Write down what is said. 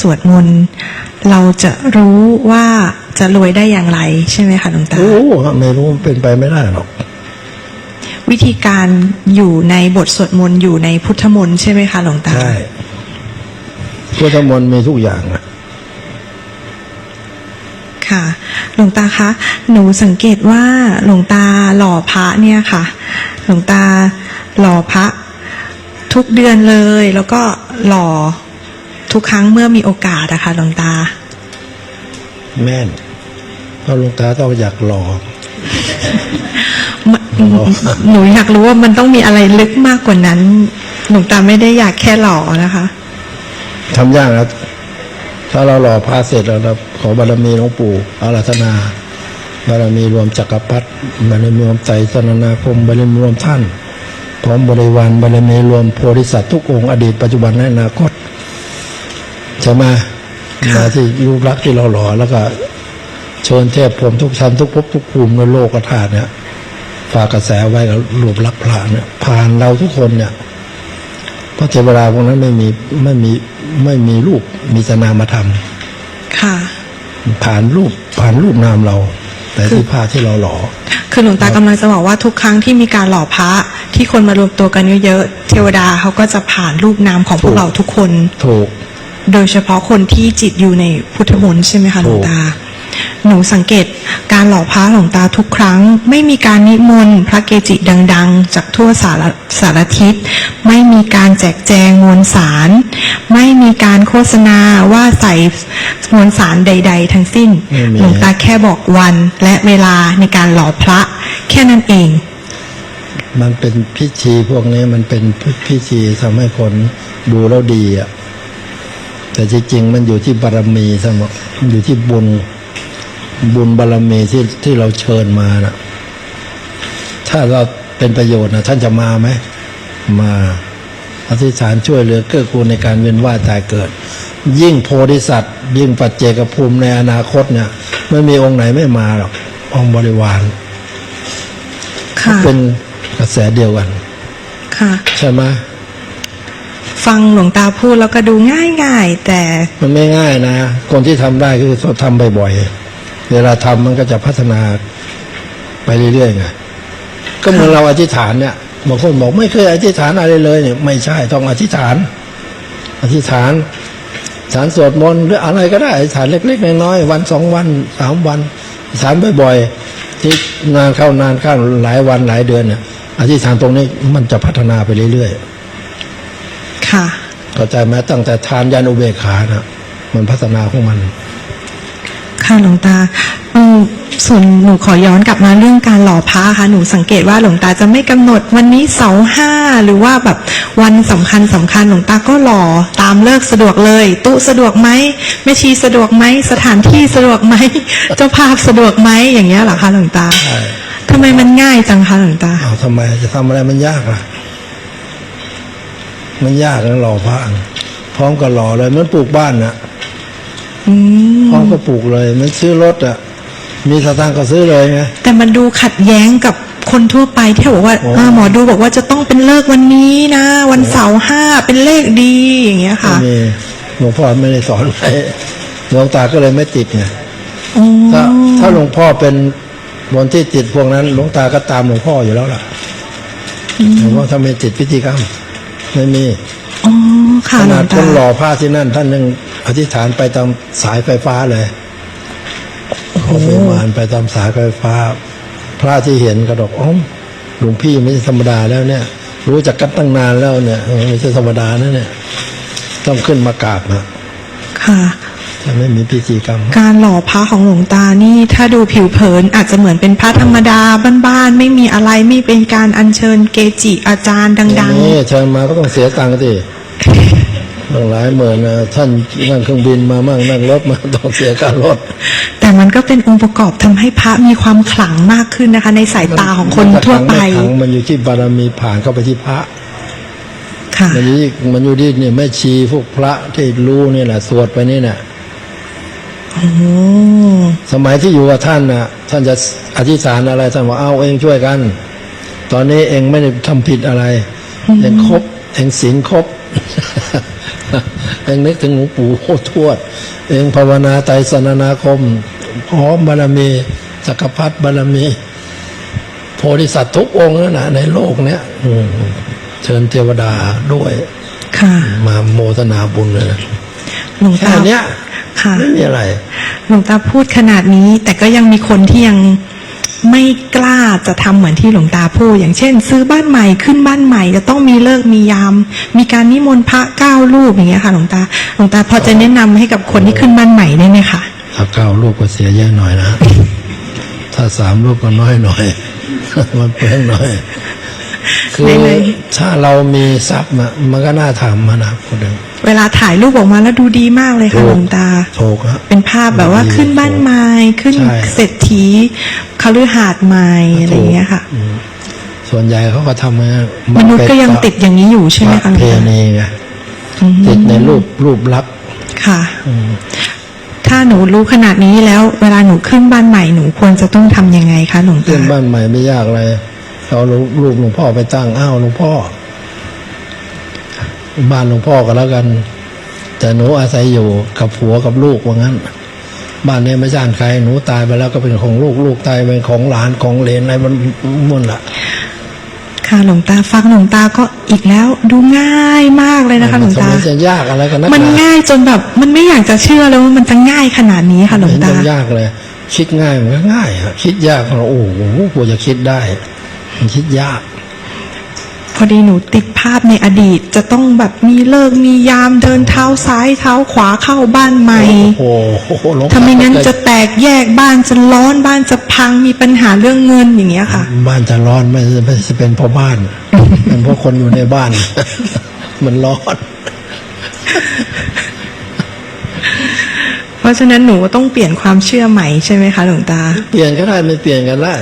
สวดมนต์เราจะรู้ว่าจะรวยได้อย่างไรใช่ไหมคะหลวงตารู้ไม่รู้มันเป็นไปไม่ได้หรอกวิธีการอยู่ในบทสวดมนต์อยู่ในพุทธมนต์ใช่ไหมคะหลวงตาใช่พุทธมนต์มีทุกอย่างอะค่ะหลวงตาคะหนูสังเกตว่าหลวงตาหล่อพระเนี่ยค่ะหลวงตาหล่อพระทุกเดือนเลย แล้วก็หล่อ ทุกครั้งเมื่อมีโอกาสอะค่ะหลวงตา แม่นเพราะหลวงตาต้องอยากหล่อมหนูอยากรู้ว่ามันต้องมีอะไรลึกมากกว่านั้น หลวงตาไม่ได้อยากแค่หล่อนะคะทำยากนะถ้าเราหล่อพระเสร็จแล้วเราขอบารมีหลวงปู่อาราธนาบารมีรวมจักรพรรดิบารมีรวมไตรสรณาคมบารมีรวมท่านพร้อมบริวารบารมีรวมโพธิสัตว์ทุกองค์อดีตปัจจุบันและอนาคต ใช่ไหมค่ะมาที่รูปลักษณ์ที่เราหล่อแล้วก็เชิญเทพพรหมทุกชั้นทุกภพทุกภูมิในโลกธาตุเนี่ยฝากกระแสไว้กับรูปลักษณ์พระเนี่ยผ่านเราทุกคนเนี่ยเพราะเทวดาพวกนั้นไม่มีไม่มีไม่มีรูปมีแต่นามธรรมค่ะ ผ่านรูปผ่านรูปนามเรา แต่ที่ผ้าที่เราหล่อคือหลวงตากำลังจะบอกว่าทุกครั้งที่มีการหล่อพระที่คนมารวมตัวกันเยอะๆเทวดาเขาก็จะผ่านรูปนามของพวถูกกเราทุกคนถูก โดยเฉพาะคนที่จิตอยู่ในพุทธมนต์ใช่ไหมคะหลวงตา หนูสังเกตการหล่อพระหลวงตาทุกครั้ง ไม่มีการนิมนต์พระเกจิดัง ๆ จากทั่วสารสารทิศ ไม่มีการแจกแจงมวลสาร ไม่มีการโฆษณาว่าใส่มวลสารใด ๆ ทั้งสิ้นไม่มีหลวงตาแค่บอกวันและเวลาในการหล่อพระแค่นั้นเองมันเป็นพิธีพวกนี้มันเป็นพิธีทำให้คนดูแล้วดีอะ แต่จริงๆมันอยู่ที่บารมีสมมันอยู่ที่บุญบุญบารมีที่ที่เราเชิญมาน่ะ ถ้าเราเป็นประโยชน์นะท่านจะมาไหมมาอธิษฐานช่วยเหลือเกื้อกูลในการเวียนว่ายตายเกิด ยิ่งโพธิสัตว์ ยิ่งปัจเจกภูมิในอนาคตเนี่ยไม่มีองค์ไหนไม่มาหรอกองค์บริวารค่ะเป็นกระแสเดียวกัน ค่ะ ใช่ไหม ฟังหลวงตาพูดแล้วก็ดูง่ายๆ แต่ มันไม่ง่ายนะ คนที่ทำได้คือทำบ่อยๆ เวลาทำมันก็จะพัฒนาไปเรื่อยๆไงก็เหมือนเราอธิษฐานเนี่ยบางคนบอกไม่เคยอธิษฐานอะไรเลยเนี่ยไม่ใช่ต้องอธิษฐาน อธิษฐานสารสวดมนต์หรืออะไรก็ได้อธิษฐานเล็กๆน้อยๆวันสองวันสามวันอธิษฐานบ่อยๆที่นานเข้านานเข้าหลายวันหลายเดือนเนี่ยอธิษฐานตรงนี้มันจะพัฒนาไปเรื่อยๆ ค่ะเข้าใจไหมตั้งแต่ทานยานุเบกขานะมันพัฒนาของมัน ค่ะหลวงตาอืมส่วนหนูขอย้อนกลับมาเรื่องการหล่อพระค่ะหนูสังเกตว่าหลวงตาจะไม่กำหนดวันนี้เสาร์ห้าหรือว่าแบบวันสำคัญสำคัญหลวงตาก็หล่อตามเลิกสะดวกเลยตุสะดวกไหมแม่ชีสะดวกไหมสถานที่สะดวกไหมเจ้าภาพสะดวกไหมอย่างเงี้ยเหรอคะหลวงตาใช่ทำไมมันง่ายจังคะหลวงตาเอาทำไมจะทำอะไรมันยากล่ะ มันยากนะหล่อพระพร้อมกับหล่อเลยเหมันปลูกบ้านนะอืมพร้อมก็ปลูกเลยเหมันซื้อรถอะ มีสตางค์ก็ซื้อเลยไงแต่มันดูขัดแย้งกับคนทั่วไปที่บอกว่าโอ้อ่าหมอดูบอกว่าจะต้องเป็นเลิกวันนี้นะ วันเสาร์ห้าเป็นเลขดีอย่างเงี้ยค่ะไม่มีหลวงพ่อไม่ได้สอนไว้หลวงตาก็เลยไม่ติดไงอ๋อถ้าถ้าหลวงพ่อเป็นคนที่ติดพวกนั้นหลวงตาก็ตามหลวงพ่ออยู่แล้วล่ะหลวงพ่อทำไมติดพิธีกรรม ไม่มีอ๋อขค่ะหลนาวดงคตานหล่อผ้าที่นั่น ท่านยังอธิษฐานไปตามสายไฟฟ้าเลยขอไปมานไปตามสายไฟฟ้า พระที่เห็นก็บอกอ๋อหลวงพี่ไม่ใช่ธรรมดาแล้วเนี่ย รู้จักกันตั้งนานแล้วเนี่ยเออไม่ใช่ธรรมดานะเนี่ย ต้องขึ้นมากราบนะค่ะจะ ไม่มีพิธีกรรม การหล่อพระของหลวงตานี่ถ้าดูผิวเผินอาจจะเหมือนเป็นพระธรรมดาบ้านๆไม่มีอะไรไม่เป็นการอัญเชิญเกจิอาจารย์ดัง นี่เชิญมาก็ต้องเสียตังค์สิต้องหลายหมื่นนะท่านนั่งเครื่องบินมามั่งนั่งรถมาต้องเสียค่ารถๆ แต่มันก็เป็นองค์ประกอบทำให้พระมีความขลังมากขึ้นนะคะ ในสายตาของคนทั่วไปมันจะขังไม่ขังมันอยู่ที่บารมีผ่านเข้าไปที่พระ ค่ะ มันอยู่ที่มันอยู่ที่เนี่ยแม่ชีพวกพระที่รู้เนี่ยแหละสวดไปนี่น่ะโอ้ สมัยที่อยู่กับท่านน่ะท่านจะอธิษฐานอะไรท่านบอกเอาเองช่วยกัน ตอนนี้เองไม่ได้ทำผิดอะไรเองครบเองศีลครบเองนึกถึงหลวงปู่โคตรทวด เองภาวนาไตรสนนาคมพร้อมบารมีจักรพรรดิบารมี โพธิสัตว์ทุกองค์นั่นนะในโลกเนี้ยอืมเชิญเทวดาด้วย ค่ะ มาโมทนาบุญเลยนะหลวงแค่ตาเนี้ย ค่ะไม่มีอะไรหลวงตาพูดขนาดนี้ แต่ก็ยังมีคนที่ยังไม่กล้าจะทำเหมือนที่หลวงตาพูด อย่างเช่น ซื้อบ้านใหม่ขึ้นบ้านใหม่ จะต้องมีเลิกษ์มียาม มีการนิมนต์พระเก้ารูปอย่างเงี้ยค่ะหลวงตาหลวงตาพอจะแนะนำให้กับคนที่ขึ้นบ้านใหม่ได้ไหมคะถ้าเก้าลูกก็เสียเยอะหน่อยนะ ถ้าสามลูกก็น้อยหน่อยมันเปลืองหน่อยคือไหนถ้าเรามีทรัพย์อะมันก็น่าทำมานะคนหนึ่ง เวลาถ่ายรูปออกมาแล้วดูดีมากเลยค่ะหลวงตา โชคฮะ เป็นภาพแบบว่าขึ้นบ้านไม้ขึ้นใช่ เศรษฐีคฤหาสน์ไม้อะไรอย่างเงี้ยค่ะ อืมส่วนใหญ่เขาก็ทำไงมนุษย์ก็ยังติดอย่างนี้อยู่ใช่ไหมปคะระหลวเพงตาณีไงอืมติดในรูปรูปลักษณ์ค่ะ อืม ถ้าหนูรู้ขนาดนี้แล้ว เวลาหนูขึ้นบ้านใหม่หนูควรจะต้องทำยังไงคะหลวงขึ้ตานบ้านใหม่ไม่ยากเลยเอารูปหลวงพ่อไปตั้งอ้าวหลวงพ่อ บ้านหลวงพ่อก็แล้วกัน แต่หนูอาศัยอยู่กับผัวกับลูกว่างั้น บ้านนี้ไม่ใช่านใครหนูตายไปแล้วก็เป็นของลูกลูกตายเป็นของหลานของเหลนอะไรมันมุ่นละค่ะหลวงตาฟังหลวงตาก็อีกแล้วดูง่ายมากเลยนะคะหลวงตามันจะยากอะไรกันนักมันหนาง่ายจนแบบ มันไม่อยากจะเชื่อเลยว่ามันจะง่ายขนาดนี้ค่ะหลวงเห็นตาจะยากเลย คิดง่ายมันก็ง่ายอะคิดยากเราโอ้โหกว่าจะคิดได้ มันคิดยาก พอดีหนูติดภาพในอดีต จะต้องแบบมีเลิกษ์มียามเดินเท้าซ้ายเท้าขวาเข้าบ้านใหม่โอ้โหหลวงพ่อถ้าไม่งั้นจะแตกแยกบ้านจะร้อนบ้านจะพังมีปัญหาเรื่องเงินอย่างเงี้ยค่ะ บ้านจะร้อนไม่ใช่ไม่ใช่เป็นเพราะบ้านเป็นเพราะคนอยู่ในบ้าน มันร้อนเพราะฉะนั้นหนูก็ต้องเปลี่ยนความเชื่อใหม่ใช่ไหมคะหลวงตา เปลี่ยนก็ได้ไม่เปลี่ยนกันได้